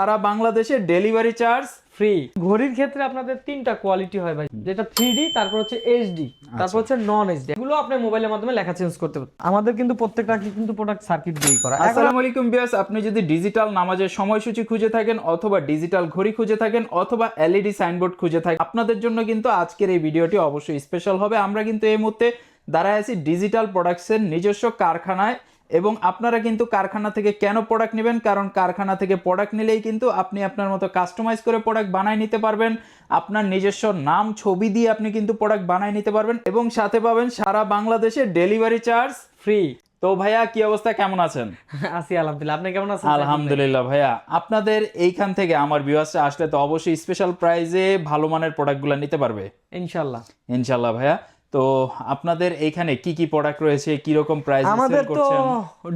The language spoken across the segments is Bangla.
সারা বাংলাদেশে ডেলিভারি চার্জ ফ্রি। ঘড়ির ক্ষেত্রে আপনাদের তিনটা কোয়ালিটি হয় ভাই। যেটা থ্রি তারপর হচ্ছে এইচডি তারপর হচ্ছে নন এইচডি এগুলো আপনি মোবাইলের মাধ্যমে লেখা চেঞ্জ করতে পারেন আমাদের কিন্তু প্রত্যেকটা কিন্তু প্রোডাক্ট সার্কিট দিয়েই করা। আসসালামু আলাইকুম বিয়াস আপনি যদি ডিজিটাল নামাজের সময়সূচি খুঁজে থাকেন অথবা ডিজিটাল ঘড়ি খুঁজে থাকেন অথবা এলইডি সাইনবোর্ড খুঁজে থাকেন আপনাদের জন্য কিন্তু আজকের এই ভিডিওটি অবশ্যই স্পেশাল হবে। আমরা কিন্তু এই মুহূর্তে দাঁড়ায় আছি ডিজিটাল প্রোডাক্টসের নিজস্ব কারখানায়। এবং আপনারা কিন্তু কারখানা থেকে কেন প্রোডাক্ট নেবেন? কারণ কারখানা থেকে প্রোডাক্ট নিলেই কিন্তু আপনি আপনার মতো কাস্টমাইজ করে প্রোডাক্ট বানায় নিতে পারবেন। আপনার নিজস্ব নাম ছবি দিয়ে আপনি কিন্তু প্রোডাক্ট বানায় নিতে পারবেন এবং সাথে পাবেন সারা বাংলাদেশে ডেলিভারি চার্জ ফ্রি তো ভাইয়া কি অবস্থা? কেমন আছেন? আছি আলহামদুলিল্লাহ। আপনি কেমন আছেন? আলহামদুলিল্লাহ ভাইয়া। আপনাদের এইখান থেকে আমার ভিউয়ার্সরা আসলে তো অবশ্যই স্পেশাল প্রাইজে ভালো মানের প্রোডাক্টগুলো নিতে পারবে। ইনশাল্লাহ ইনশাল্লাহ ভাইয়া। তো আপনাদের এখানে কি কি প্রোডাক্ট রয়েছে কি রকম প্রাইস আমাদের তো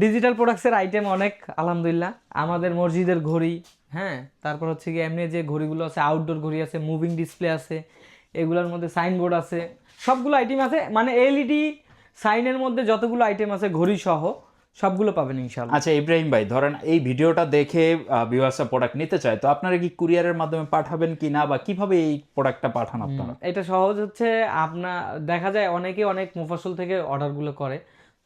ডিজিটাল প্রোডাক্টসের আইটেম অনেক আলহামদুলিল্লাহ। আমাদের মসজিদের ঘড়ি হ্যাঁ? তারপর হচ্ছে কি এমনি যে ঘড়িগুলো আছে আউটডোর ঘড়ি আছে মুভিং ডিসপ্লে আছে এগুলোর মধ্যে সাইনবোর্ড আছে সবগুলো আইটেম আছে। মানে এলইডি সাইনের মধ্যে যতগুলো আইটেম আছে ঘড়ি সহ সবগুলো পাবেন ইনশাল্লাহ আচ্ছা ইব্রাহিম ভাই ধরেন এই ভিডিওটা দেখে ভিউয়ার্সরা প্রোডাক্ট নিতে চায় তো আপনারা কি কুরিয়ারের মাধ্যমে পাঠাবেন কি না বা কীভাবে এই প্রোডাক্টটা পাঠান আপনারা? এটা সহজ হচ্ছে আপনার দেখা যায় অনেকে অনেক মুফাসল থেকে অর্ডারগুলো করে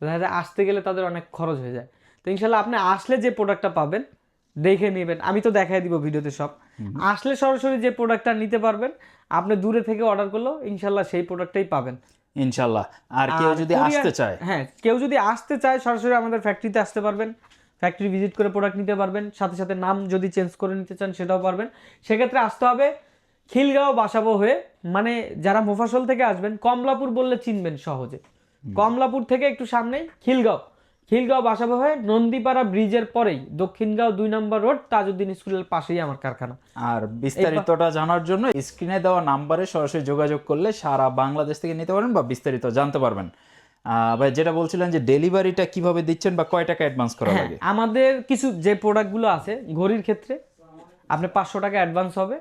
দেখা যায় আসতে গেলে তাদের অনেক খরচ হয়ে যায়। তো ইনশাল্লাহ আপনি আসলে যে প্রোডাক্টটা পাবেন দেখে নেবেন আমি তো দেখাই দিব ভিডিওতে সব। আসলে সরাসরি যে প্রোডাক্টটা নিতে পারবেন আপনি দূরে থেকে অর্ডার করলেও ইনশাল্লাহ সেই প্রোডাক্টটাই পাবেন। ইনশাল্লাহ। আর কেউ যদি আসতে চায়। হ্যাঁ কেউ যদি আসতে চায় সরাসরি আমাদের ফ্যাক্টরিতে আসতে পারবেন। ফ্যাক্টরি ভিজিট করে প্রোডাক্ট নিতে পারবেন সাথে সাথে নাম যদি চেঞ্জ করে নিতে চান সেটাও পারবেন। সেক্ষেত্রে আসতে হবে খিলগাঁও বাসাবো হয়ে মানে যারা মোফাসল থেকে আসবেন কমলাপুর বললে চিনবেন সহজে। কমলাপুর থেকে একটু সামনেই খিলগাঁও। খিলগাঁও বাসাবো হয়ে নন্দীপাড়া ব্রিজের পরেই দক্ষিণগাঁও দুই নম্বর রোড তাজউদ্দিন স্কুলের পাশেই আমার কারখানা। আর বিস্তারিতটা জানার জন্য স্ক্রিনে দেওয়া নাম্বারে সরাসরি যোগাযোগ করলে সারা বাংলাদেশ থেকে নিতে পারবেন বা বিস্তারিত জানতে পারবেন। আহ, ভাই যেটা বলছিলেন যে ডেলিভারিটা কীভাবে দিচ্ছেন বা কয় টাকা অ্যাডভান্স করা হ্যাঁ লাগে? আমাদের কিছু যে প্রোডাক্টগুলো আছে ঘড়ির ক্ষেত্রে আপনি পাঁচশো টাকা অ্যাডভান্স হবে।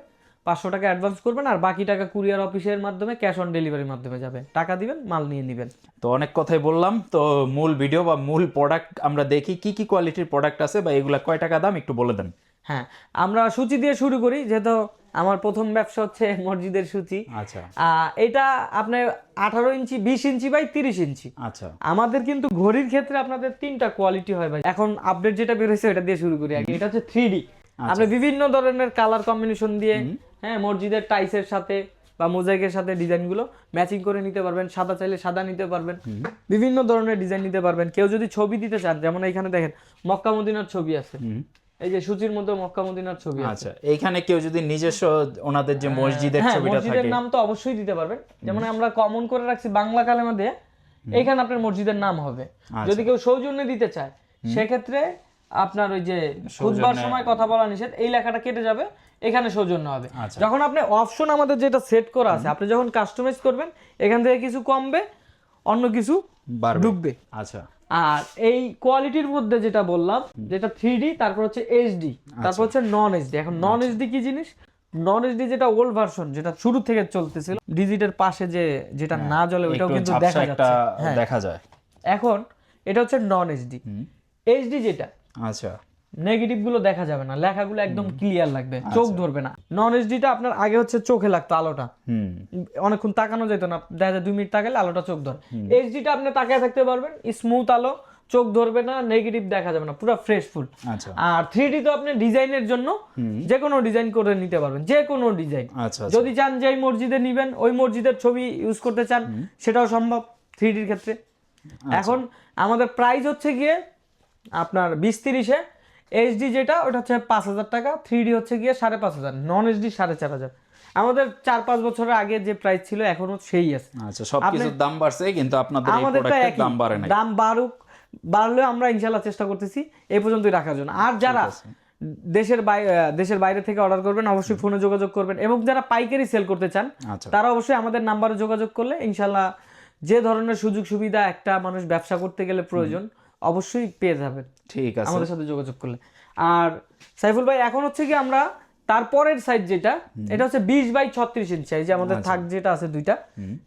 পাঁচশো টাকা অ্যাডভান্স করবেন আর বাকি টাকা কুরিয়ার অফিসের মাধ্যমে ক্যাশ অন ডেলিভারির মাধ্যমে যাবে। টাকা দিবেন মাল নিয়ে নেবেন। তো অনেক কথাই বললাম। তো মূল ভিডিও বা মূল প্রোডাক্ট আমরা দেখি কি কি কোয়ালিটির প্রোডাক্ট আছে বা এগুলা কয় টাকা দাম একটু বলে দেন। হ্যাঁ আমরা সূচি দিয়ে শুরু করি যেহেতু আমার প্রথম ব্যবসা হচ্ছে মসজিদের সূচি। আচ্ছা। এটা আপনার আঠারো ইঞ্চি বিশ ইঞ্চি বাই তিরিশ ইঞ্চি। আচ্ছা। আমাদের কিন্তু ঘড়ির ক্ষেত্রে আপনাদের তিনটা কোয়ালিটি হয় ভাই। এখন আপডেট যেটা বের হয়েছে এটা দিয়ে শুরু করি আগে। এটা হচ্ছে থ্রি ডি আপনি বিভিন্ন ধরনের কালার কম্বিনেশন দিয়ে হ্যাঁ মসজিদের টাইসের সাথে বা মোজাইকের সাথে ডিজাইনগুলো ম্যাচিং করে নিতে পারবেন সাদা চাইলে সাদা নিতে পারবেন বিভিন্ন ধরনের ডিজাইন নিতে পারবেন। কেউ যদি ছবি দিতে চান যেমন এখানে দেখেন মক্কা মদিনার ছবি আছে। এই যে সূচির মধ্যে মক্কা মদিনার ছবি আছে। আচ্ছা এইখানে কেউ যদি নিজস্ব ওনাদের যে মসজিদের হ্যাঁ ছবিটা মসজিদের থাকে। নাম তো অবশ্যই দিতে পারবেন। যেমন আমরা কমন করে রাখছি বাংলা কালেমা দিয়ে এইখানে আপনার মসজিদের নাম হবে। আচ্ছা। যদি কেউ সৌজন্যে দিতে চায় সেক্ষেত্রে আপনার ওই যে খুদবার সময় কথা বলা নিষেধ এই লেখাটা কেটে যাবে এখানে সৌজন্য হবে। আচ্ছা। যখন আপনি অপশন আমাদের যেটা সেট করা আছে আপনি যখন কাস্টমাইজ করবেন এখান থেকে কিছু কমবে অন্য কিছু ঢুকবে। আচ্ছা। আর এই কোয়ালিটির মধ্যে যেটা বললাম যেটা থ্রি তারপর হচ্ছে এইচডি তারপর হচ্ছে নন এইচডি এখন নন এইচডি কি জিনিস? নন এইচডি যেটা ওল্ড ভার্সন যেটা শুরু থেকে চলতেছিল ডিজিটের পাশে যে যেটা না জ্বলে ওইটাও কিন্তু দেখা যাচ্ছে। হ্যাঁ। দেখা যায়। এখন এটা হচ্ছে নন এইচডি এইচডি যেটা আচ্ছা। নেগেটিভগুলো দেখা যাবে না লেখাগুলো একদম ক্লিয়ার লাগবে আচ্ছা। চোখ ধরবে না। নন এইচডিটা আপনার আগে হচ্ছে চোখে লাগতো আলোটা। হুম। অনেকক্ষণ তাকানো যেত না দেখা যায় দুই মিনিট তাকালে আলোটা চোখ ধরে। এইচডিটা আপনি তাকায় থাকতে পারবেন স্মুথ আলো চোখ ধরবে না নেগেটিভ দেখা যাবে না পুরো ফ্রেশ ফুল আচ্ছা। আর থ্রি ডি তো আপনি ডিজাইনের জন্য যে কোনো ডিজাইন করে নিতে পারবেন যে কোনো ডিজাইন। আচ্ছা। যদি চান যে মসজিদে নিবেন ওই মসজিদের ছবি ইউজ করতে চান সেটাও সম্ভব থ্রি ডির ক্ষেত্রে। এখন আমাদের প্রাইস হচ্ছে গিয়ে আপনার বিশ তিরিশে এইচডি যেটা ওটা হচ্ছে পাঁচ হাজার টাকা থ্রি ডি হচ্ছে গিয়ে সাড়ে পাঁচ হাজার নন এইচডি সাড়ে চার হাজার। আমাদের চার পাঁচ বছরের আগে যে প্রাইস ছিল এখনও সেই আছে। আচ্ছা দাম বাড়ছে কিন্তু আপনাদের আমাদের দাম বাড়ে দাম বাড়ুক বাড়লেও আমরা ইনশাল্লাহ চেষ্টা করতেছি এই পর্যন্তই রাখার জন্য। আর যারা দেশের বাইরে দেশের বাইরে থেকে অর্ডার করবেন অবশ্যই ফোনে যোগাযোগ করবেন এবং যারা পাইকারি সেল করতে চান আচ্ছা। তারা অবশ্যই আমাদের নাম্বারে যোগাযোগ করলে ইনশাল্লাহ যে ধরনের সুযোগ সুবিধা একটা মানুষ ব্যবসা করতে গেলে প্রয়োজন অবশ্যই পেয়ে যাবেন। ঠিক আছে। আমাদের সাথে যোগাযোগ করলে। আর সাইফুল ভাই এখন হচ্ছে কি আমরা তারপরের সাইজ যেটা এটা হচ্ছে বিশ বাই ছত্রিশ ইঞ্চি যে আমাদের থাক যেটা আছে দুইটা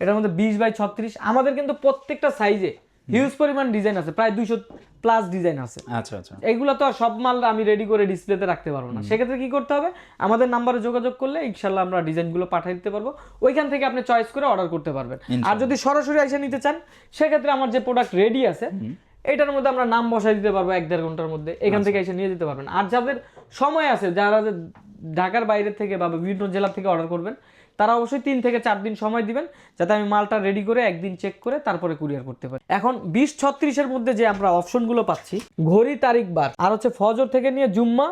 এটার মধ্যে বিশ বাই ছত্রিশ। আমাদের কিন্তু প্রত্যেকটা সাইজে হিউজ পরিমাণ ডিজাইন আছে প্রায় দুইশো প্লাস ডিজাইন আছে। আচ্ছা আচ্ছা। এইগুলো তো আর সব মাল আমি রেডি করে ডিসপ্লেতে রাখতে পারব না। সেক্ষেত্রে কি করতে হবে? আমাদের নাম্বারে যোগাযোগ করলে ইনশাল্লাহ আমরা ডিজাইনগুলো পাঠিয়ে দিতে পারব। ওইখান থেকে আপনি চয়েস করে অর্ডার করতে পারবেন। আর যদি সরাসরি এসে নিতে চান সেক্ষেত্রে আমার যে প্রোডাক্ট রেডি আছে এটার মধ্যে আমরা নাম বসাই দিতে পারব এক দেড় ঘণ্টার মধ্যে। এখান থেকে এসে নিয়ে যেতে পারবেন। আর যাদের সময় আছে যারা ঢাকার বাইরে থেকে বা বিভিন্ন জেলা থেকে অর্ডার করবেন তারা অবশ্যই তিন থেকে চার দিন সময় দিবেন যাতে আমি মালটা রেডি করে একদিন চেক করে তারপরে কুরিয়ার করতে পারি। এখন বিশ ছত্রিশের মধ্যে যে আমরা অপশনগুলো পাচ্ছি ঘড়ি তারিখ বার আর হচ্ছে ফজর থেকে নিয়ে জুম্মা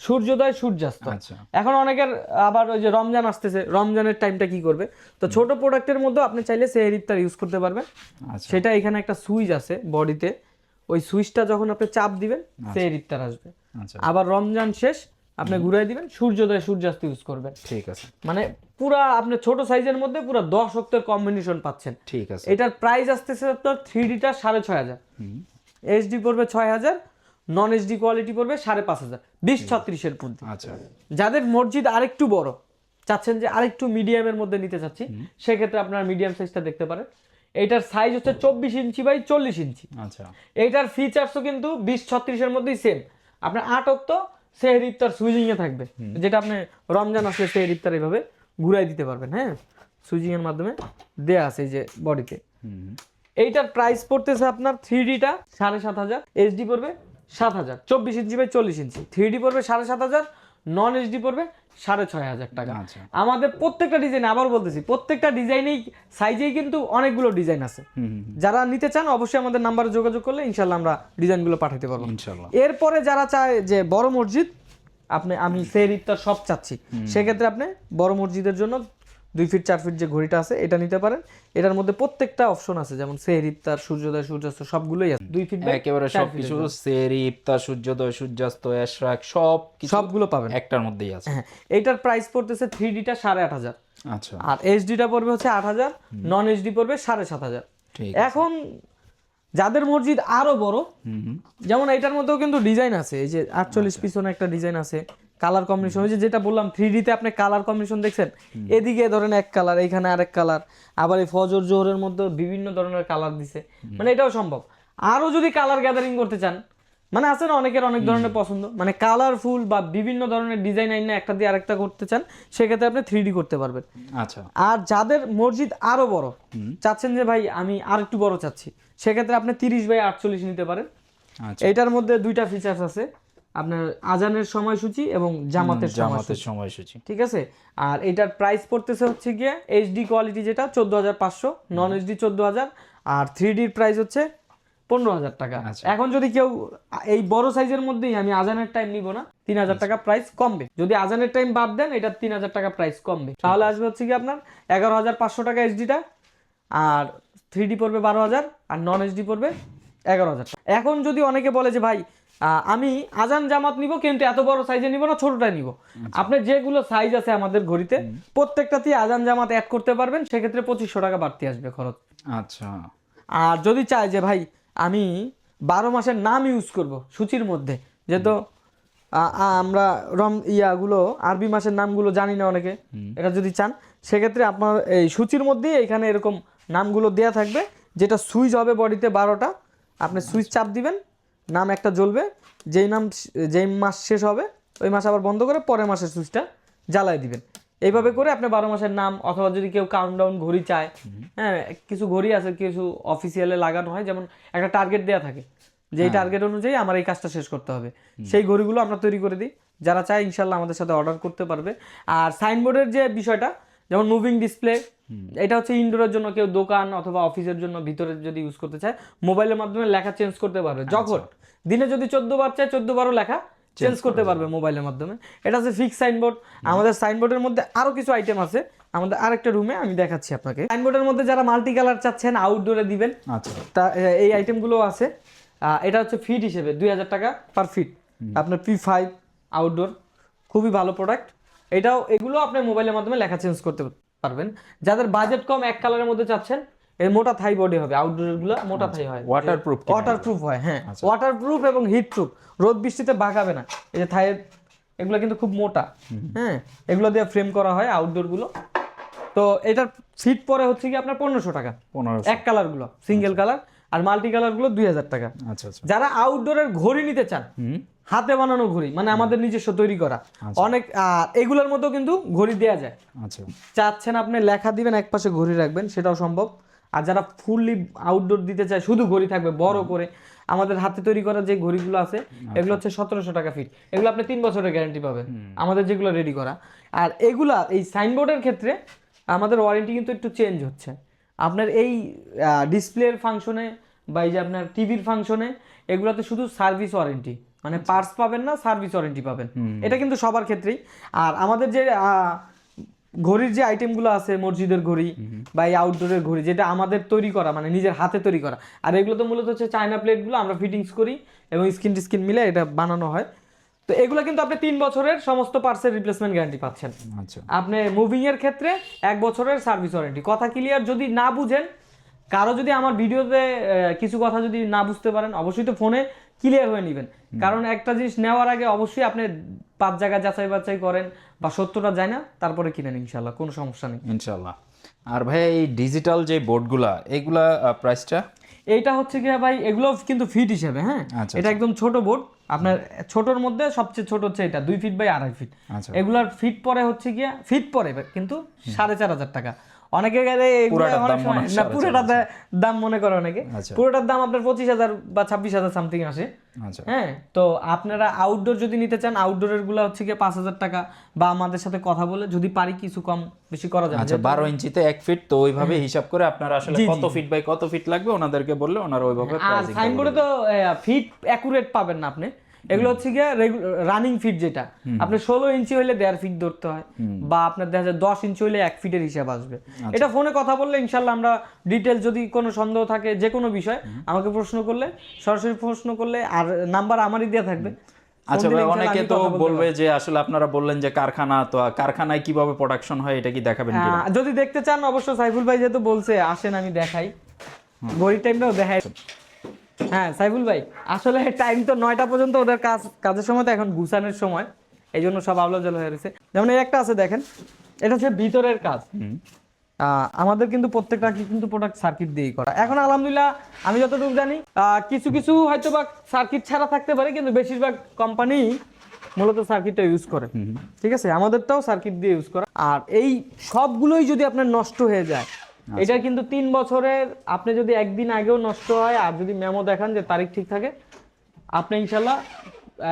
সূর্যোদয় সূর্যাস্ত। আচ্ছা। এখন অনেকের আবার ওই যে রমজান আসতেছে রমজানের টাইমটা কি করবে? তো ছোট প্রোডাক্টের মধ্যে আপনি চাইলে সেহের ইফতার ইউজ করতে পারবেন। আচ্ছা। সেটা এখানে একটা সুইচ আছে বডিতে। ওই সুইচটা যখন আপনি চাপ দিবেন সেহের ইফতার আসবে। আচ্ছা। আবার রমজান শেষ আপনি ঘুরাই দিবেন সূর্যোদয় সূর্যাস্ত ইউজ করবেন। ঠিক আছে। মানে পুরা আপনি ছোট সাইজের মধ্যে পুরো দশ অক্টের কম্বিনেশন পাচ্ছেন। ঠিক আছে। এটার প্রাইস আসতেছে আপনার থ্রি ডিটা সাড়ে ছয় হাজার। এইচডি পড়বে ছয় হাজার নন এইচডি কোয়ালিটি পড়বে সাড়ে পাঁচ হাজার বিশ ছত্রিশের মধ্যে। আচ্ছা। যাদের মসজিদ আরেকটু বড় চাচ্ছেন যে আরেকটু মিডিয়ামের মধ্যে নিতে চাচ্ছি সেক্ষেত্রে আপনার মিডিয়াম সাইজটা দেখতে পারেন। এটার সাইজ হচ্ছে চব্বিশ ইঞ্চি বাই চল্লিশ ইঞ্চি। আচ্ছা। এইটার ফিচার্সও কিন্তু বিশ ছত্রিশের মধ্যেই সেম আপনার আট তো সেহের ইফতার সুইজিং এ থাকবে। যেটা আপনি রমজান আসলে সেহের ইফতার এইভাবে ঘুরাই দিতে পারবেন হ্যাঁ? সুইজিং এর মাধ্যমে দেয়া আছে এই যে বডিতে এইটার প্রাইস পড়তেছে আপনার থ্রি ডিটা সাড়ে সাত হাজার এইচডি পড়বে সাত হাজার চব্বিশ ইঞ্চি বাই চল্লিশ ইঞ্চি। থ্রি ডি পড়বে সাড়ে সাত হাজার নন এইচডি পড়বে সাড়ে ছয় হাজার টাকা। আচ্ছা। আমাদের প্রত্যেকটা ডিজাইন আবার বলতেছি প্রত্যেকটা ডিজাইনেই সাইজেই কিন্তু অনেকগুলো ডিজাইন আছে। যারা নিতে চান অবশ্যই আমাদের নাম্বারে যোগাযোগ করলে ইনশাল্লাহ আমরা ডিজাইনগুলো পাঠাতে পারব। এরপরে যারা চায় যে বড় মসজিদ আপনি আমি সেই ইফতার সব চাচ্ছি। সেক্ষেত্রে আপনি বড় মসজিদের জন্য দুই ফিট চার ফিট যে ঘড়িটা আছে এটা নিতে পারেন। এটার মধ্যে প্রত্যেকটা অপশন আছে যেমন সের ইফতার সূর্যোদয় সূর্যাস্ত সবগুলোই আছে। দুই ফিট একেবারে সবকিছু সেরি ইফতার সূর্যোদয় সূর্যাস্ত এশরাক সব সবগুলো পাবেন। একটার মধ্যেই আছে। হ্যাঁ এইটার প্রাইস পড়তেছে থ্রি ডিটা সাড়ে আট হাজার। আচ্ছা। আর এইচডিটা পড়বে হচ্ছে আট হাজার নন এইচডি পড়বে সাড়ে সাত হাজার। এখন যাদের মসজিদ আরও বড় যেমন এটার মধ্যেও কিন্তু ডিজাইন আছে এই যে আটচল্লিশ পিছনে একটা ডিজাইন আছে কালার কম্বিনেশন ওই যে যেটা বললাম থ্রি ডিতে আপনি কালার কম্বিনেশন দেখছেন এদিকে ধরেন এক কালার এইখানে আরেক কালার আবার এই ফজর জোহরের মধ্যে বিভিন্ন ধরনের কালার দিছে। মানে এটাও সম্ভব। আরও যদি কালার গ্যাদারিং করতে চান মানে আছে না অনেকের অনেক ধরনের পছন্দ মানে কালারফুল বা বিভিন্ন ধরনের ডিজাইন আইন একটা দিয়ে আরেকটা করতে চান সেক্ষেত্রে আপনি থ্রি ডি করতে পারবেন। আচ্ছা। আর যাদের মসজিদ আরও বড় চাচ্ছেন যে ভাই আমি আর একটু বড় চাচ্ছি সেক্ষেত্রে আপনি তিরিশ বাই আটচল্লিশ নিতে পারেন। আচ্ছা। এইটার মধ্যে দুইটা ফিচার্স আছে। আপনার আজানের সময়সূচি এবং জামাতের জামাতের সময়সূচি। ঠিক আছে? আর এটার প্রাইস পড়তেছে হচ্ছে গিয়ে এইচডি কোয়ালিটি যেটা চোদ্দ হাজার পাঁচশো নন এইচডি চোদ্দ হাজার আর থ্রি ডির প্রাইস হচ্ছে পনেরো হাজার টাকা। আচ্ছা। এখন যদি কেউ এই বড় সাইজের মধ্যেই আমি আজানের টাইম নিব না তিন হাজার টাকা প্রাইস কমবে। যদি আজানের টাইম বাদ দেন এটা তিন হাজার টাকা প্রাইস কমবে। তাহলে আসবে হচ্ছে কি আপনার এগারো হাজার পাঁচশো টাকা এইচডিটা আর থ্রি ডি পড়বে বারো হাজার আর নন এইচডি পড়বে এগারো হাজার এখন যদি অনেকে বলে যে ভাই আমি আজান জামাত নিব কিন্তু এত বড় সাইজে নিব না ছোটটা নিব। আপনার যেগুলো সাইজ আছে আমাদের ঘড়িতে প্রত্যেকটাতেই আজান জামাত অ্যাড করতে পারবেন সেক্ষেত্রে পঁচিশশো টাকা বাড়তি আসবে খরচ। আচ্ছা। আর যদি চাই যে ভাই আমি বারো মাসের নাম ইউজ করব সূচির মধ্যে যেহেতু আমরা রম ইয়াগুলো আরবি মাসের নামগুলো জানি না অনেকে এটা যদি চান সেক্ষেত্রে আপনার এই সূচির মধ্যেই এখানে এরকম নামগুলো দেয়া থাকবে যেটা সুইচ হবে বডিতে বারোটা আপনি সুইচ চাপ দিবেন নাম একটা জ্বলবে যেই নাম যেই মাস শেষ হবে ওই মাস আবার বন্ধ করে পরের মাসের সুইচটা জ্বালাই দিবেন। এইভাবে করে আপনি বারো মাসের নাম অথবা যদি কেউ কাউন্টডাউন ঘড়ি চায় হ্যাঁ কিছু ঘড়ি আছে কিছু অফিসিয়ালে লাগানো হয় যেমন একটা টার্গেট দেওয়া থাকে যে এই টার্গেট অনুযায়ী আমার এই কাজটা শেষ করতে হবে। সেই ঘড়িগুলো আমরা তৈরি করে দিই। যারা চায় ইনশাল্লাহ আমাদের সাথে অর্ডার করতে পারবে। আর সাইনবোর্ডের যে বিষয়টা যেমন মুভিং ডিসপ্লে এটা হচ্ছে ইনডোরের জন্য কেউ দোকান অথবা অফিসের জন্য ভিতরে যদি ইউজ করতে চায় মোবাইলের মাধ্যমে লেখা চেঞ্জ করতে পারবে যখন দিনে যদি চোদ্দ বার চায় চোদ্দ বারও লেখা চেঞ্জ করতে পারবে মোবাইলের মাধ্যমে। এটা হচ্ছে ফিক্স সাইনবোর্ড আমাদের সাইনবোর্ডের মধ্যে আরও কিছু আইটেম আছে। আমাদের আরেকটা রুমে আমি দেখাচ্ছি আপনাকে। সাইনবোর্ডের মধ্যে যারা মাল্টি কালার চাচ্ছেন আউটডোরে দিবেন আচ্ছা। তা এই আইটেমগুলো আছে। এটা হচ্ছে ফিট হিসেবে দুই হাজার টাকা পার ফিট আপনার পি ফাইভ আউটডোর খুবই ভালো প্রোডাক্ট এটাও এগুলো আপনার মোবাইলের মাধ্যমে লেখা চেঞ্জ করতে পারবেন। যাদের বাজেট কম এক কালারের মধ্যে চাচ্ছেন এই মোটা থাই বডি হবে আউটডোরগুলো মোটা থাই হয়। Waterproof কি ওয়াটারপ্রুফ হয় হ্যাঁ। ওয়াটারপ্রুফ এবং হিট প্রুফ রোদ বৃষ্টিতে বাঁকাবে না। এই যে থাইয়ের এগুলো কিন্তু খুব মোটা। হ্যাঁ এগুলো দিয়ে ফ্রেম করা হয় আউটডোরগুলো। তো এটার ফিট পরে হচ্ছে কি আপনার পনেরোশো টাকা। পনেরো এক কালারগুলো সিঙ্গেল কালার আর মাল্টি কালারগুলো দুই হাজার টাকা। আচ্ছা আচ্ছা। যারা আউটডোরের ঘড়ি নিতে চান হাতে বানানো ঘড়ি মানে আমাদের নিজস্ব তৈরি করা। অনেক আর এগুলোর মধ্যেও কিন্তু ঘড়ি দেওয়া যায়। আচ্ছা। চাচ্ছেন আপনি লেখা দিবেন এক পাশে ঘড়ি রাখবেন সেটাও সম্ভব। আর যারা ফুললি আউটডোর দিতে চায় শুধু ঘড়ি থাকবে বড় করে আমাদের হাতে তৈরি করা যে ঘড়িগুলো আছে এগুলো হচ্ছে সতেরোশো টাকা ফিট এগুলো আপনি তিন বছরের গ্যারান্টি পাবেন। আমাদের যেগুলো রেডি করা। আর এগুলা এই সাইনবোর্ডের ক্ষেত্রে আমাদের ওয়ারেন্টি কিন্তু একটু চেঞ্জ হচ্ছে। আপনার এই ডিসপ্লের ফাংশনে বা এই যে আপনার টিভির ফাংশনে এগুলোতে শুধু সার্ভিস ওয়ারেন্টি মানে পার্টস পাবেন না সার্ভিস ওয়ারেন্টি পাবেন। এটা কিন্তু সবার ক্ষেত্রেই। আর আমাদের যে ঘড়ির যে আইটেমগুলো আছে মসজিদের ঘড়ি বা এই আউটডোরের ঘড়ি যেটা আমাদের তৈরি করা মানে নিজের হাতে তৈরি করা। আর এগুলো তো মূলত হচ্ছে চায়না প্লেটগুলো আমরা ফিটিংস করি এবং স্কিন টিস্কিন মিলে এটা বানানো হয়। তো এগুলো কিন্তু আপনি তিন বছরের সমস্ত পার্টসের রিপ্লেসমেন্ট গ্যারান্টি পাচ্ছেন। আচ্ছা। আপনি মুভিং এর ক্ষেত্রে এক বছরের সার্ভিস ওয়ারেন্টি কথা ক্লিয়ার যদি না বুঝেন কারও যদি আমার ভিডিওতে কিছু কথা যদি না বুঝতে পারেন অবশ্যই তো ফোনে ক্লিয়ার হয়ে নেবেন। কারণ একটা জিনিস নেওয়ার আগে অবশ্যই আপনি পাঁচ জায়গায় যাচাই বাছাই করেন বা সত্যটা যায় না তারপরে কিনেন ইনশাল্লাহ কোনো সমস্যা নেই। ইনশাল্লাহ আর ভাই এই ডিজিটাল যে বোর্ডগুলা এগুলা প্রাইসটা এইটা হচ্ছে কি ভাই এগুলো কিন্তু ফিট হিসেবে হ্যাঁ? আচ্ছা, এটা একদম ছোট বোর্ড আপনার ছোটর মধ্যে সবচেয়ে ছোট হচ্ছে এটা দুই ফিট বাই আড়াই ফিট আচ্ছা। এগুলার ফিট পরে হচ্ছে গিয়া ফিট পরে কিন্তু সাড়ে চার হাজার টাকা। অনেকে গেলে না সাড়ে পুরোটা দাম মনে করে অনেকে। আচ্ছা। পুরোটার দাম আপনার পঁচিশ হাজার বা ছাব্বিশ হাজার সামথিং আসে। আচ্ছা। হ্যাঁ তো আপনারা আউটডোর যদি নিতে চান আউটডোরেরগুলা হচ্ছে গিয়ে পাঁচ হাজার টাকা বা আমাদের সাথে কথা বলে যদি পারি কিছু কম বেশি করা যাবে আচ্ছা বারো ইঞ্চিতে এক ফিট তো ওইভাবে হিসাব করে আপনারা আসলে কত ফিট বাই কত ফিট লাগবে ওনাদেরকে বললে ওনারা ওইভাবে আর সাইনবোর্ডে তো ফিট অ্যাকুরেট পাবেন না আপনি। এগুলো হচ্ছে গিয়ে রানিং ফিট যেটা। আপনি ষোলো ইঞ্চি হলে দেড় ফিট ধরতে হয় বা আপনার দেখা যায় দশ ইঞ্চি হলে এক ফিটের হিসাব আসবে। আচ্ছা। এটা ফোনে কথা বললে ইনশাল্লাহ আমরা ডিটেল যদি কোনো সন্দেহ থাকে যে কোনো বিষয় আমাকে প্রশ্ন করলে সরাসরি প্রশ্ন করলে আর নাম্বার আমারই দেওয়া থাকবে। আচ্ছা ভাই অনেকে তো বলবে যে আসলে আপনারা বললেন যে কারখানা তো কারখানায় কীভাবে প্রোডাকশন হয় এটা কি দেখাবেন কি যদি দেখতে চান অবশ্য সাইফুল ভাই যেহেতু বলছে আসেন আমি দেখাই। ঘড়ির টাইমটাও দেখাই। হ্যাঁ সাইফুল ভাই আসলে টাইম তো নয়টা পর্যন্ত ওদের কাজ কাজের সময় তো এখন গুছানোর সময়। এই জন্য সব আবলা জল হয়ে রয়েছে যেমন এই একটা আছে দেখেন এটা হচ্ছে ভিতরের কাজ। আমাদের কিন্তু প্রত্যেকটা কিন্তু প্রোডাক্ট সার্কিট দিয়েই করা। এখন আলহামদুলিল্লাহ আমি যতটুকু জানি কিছু কিছু হয়তো বা সার্কিট ছাড়া থাকতে পারে কিন্তু বেশিরভাগ কোম্পানি মূলত সার্কিটটা ইউজ করে। ঠিক আছে? আমাদেরটাও সার্কিট দিয়ে ইউজ করা। আর এই সবগুলোই যদি আপনার নষ্ট হয়ে যায় এটা কিন্তু তিন বছরের আপনি যদি একদিন আগেও নষ্ট হয় আর যদি মেমো দেখান যে তারিখ ঠিক থাকে আপনি ইনশাল্লাহ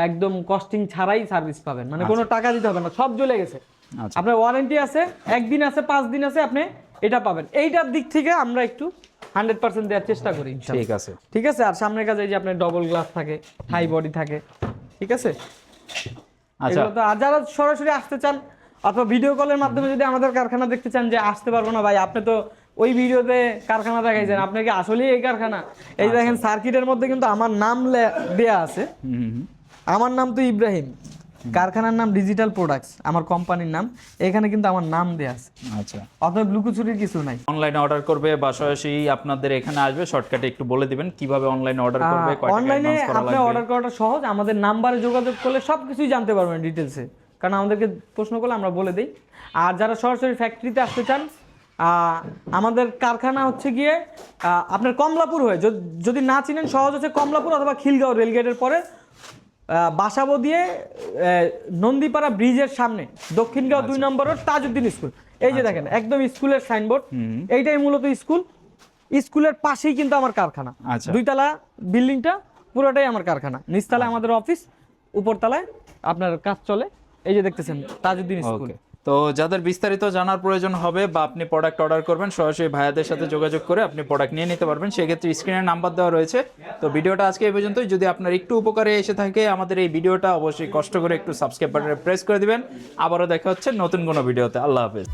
একদম কস্টিং ছাড়াই সার্ভিস পাবেন। মানে কোনো টাকা দিতে হবে না সব জ্বলে গেছে। আচ্ছা। আপনার ওয়ারেন্টি আছে একদিন আছে পাঁচ দিন আছে আপনি এটা পাবেন। এইটার দিক থেকে আমরা একটু হান্ড্রেড পার্সেন্ট দেওয়ার চেষ্টা করি ঠিক আছে। ঠিক আছে? আর সামনের কাছে এই যে আপনার ডবল গ্লাস থাকে হাই বডি থাকে ঠিক আছে? আচ্ছা। তো আর যারা সরাসরি আসতে চান অথবা ভিডিও কলের মাধ্যমে যদি আমাদের কারখানা দেখতে চান যে আসতে পারব না ভাই আপনি তো ওই ভিডিওতে কারখানা দেখাইছেন। আপনি কি আসলেই এই কারখানা? এই দেখেন সার্কিটের মধ্যে কিন্তু আমার নাম দেয়া আছে। আমার নাম তো ইব্রাহিম। কারখানার নাম ডিজিটাল প্রোডাক্টস আমার কোম্পানির নাম। এখানে কিন্তু আমার নাম দেয়া আছে। আচ্ছা। অথবা লুকোচুরির কিছু নাই। অনলাইনে অর্ডার করবে বা সরাসরি আপনাদের এখানে আসবে শর্টকাটে একটু বলে দিবেন কীভাবে অনলাইনে অর্ডার করবে অনলাইনে আপনি অর্ডার করাটা সহজ। আমাদের নাম্বারে যোগাযোগ করলে সব কিছুই জানতে পারবেন ডিটেলসে কারণ আমাদেরকে প্রশ্ন করলে আমরা বলে দিই। আর যারা সরাসরি ফ্যাক্টরিতে আসতে চান আমাদের কারখানা হচ্ছে গিয়ে আপনার কমলাপুর হয়ে। যদি- না চিনেন সহজ হচ্ছে কমলাপুর অথবা খিলগাঁও রেলগেটের পরে বাসাবো দিয়ে নন্দীপাড়া ব্রিজের সামনে দক্ষিণগাঁও দুই নম্বর রোড তাজউদ্দিন স্কুল। এই যে দেখেন একদম স্কুলের সাইনবোর্ড। এইটাই মূলত স্কুল। স্কুলের পাশেই কিন্তু আমার কারখানা। আচ্ছা। দুইতলা বিল্ডিংটা পুরোটাই আমার কারখানা। নিচতলায় আমাদের অফিস উপরতলায় আপনার কাজ চলে। এই যে দেখতেছেন তাজউদ্দিন স্কুল। তো যাদের বিস্তারিত জানার প্রয়োজন হবে বা আপনি প্রোডাক্ট অর্ডার করবেন, সরাসরি ভাইয়াদের সাথে যোগাযোগ করে আপনি প্রোডাক্ট নিয়ে নিতে পারবেন। সেক্ষেত্রে স্ক্রিনের নাম্বার দেওয়া রয়েছে। তো ভিডিওটা আজকে এই পর্যন্তই। যদি আপনার একটু উপকারে এসে থাকে, আমাদের এই ভিডিওটা অবশ্যই কষ্ট করে একটু সাবস্ক্রাইব বাটনে প্রেস করে দিবেন। আবারও দেখা হচ্ছে নতুন কোনো ভিডিওতে। আল্লাহ হাফেজ।